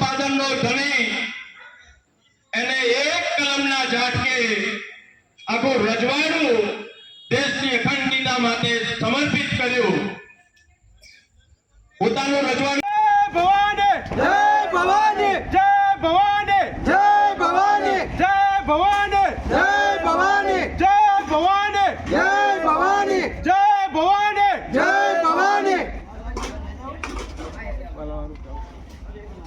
સાધનનો ધણી. એને એક કલમના ઝાટકે આખું રજવાડું દેશની અખંડિતા માટે સમર્પિત કર્યું. પોતાનું રજવાડું ભવાની જય ભવાની જય ભવાની જય ભવાની જય ભવાની જય ભવાની. જય ભવાની જય ભવાની જય ભવાની જય ભવાની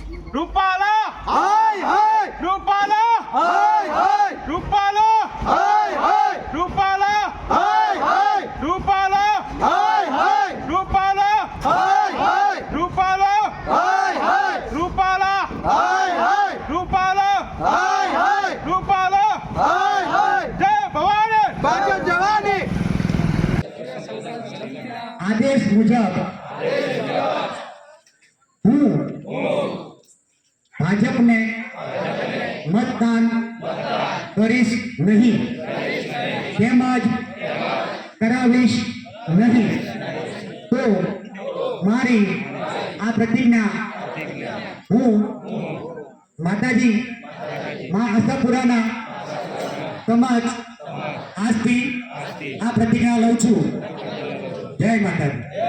રૂપાલા હાય હાય રૂપાલા હાય હાય રૂપાલા હાય હાય રૂપાલા હાય હાય રૂપાલા હાય હાય રૂપાલા હાય હાય રૂપાલા હાય હાય રૂપાલા હાય હાય રૂપાલા હાય હાય રૂપાલા હાય હાય જય ભવાની ભાજપ જવાની આદેશ મુજબ હું ભાજપને મતદાન કરીશ નહીં. તેમજ કરાવીશ નહીં. તો મારી આ પ્રતિજ્ઞા હું માતાજી મા આશાપુરાના સમજ આજથી આ પ્રતિજ્ઞા લઉં છું. જય માતાજી.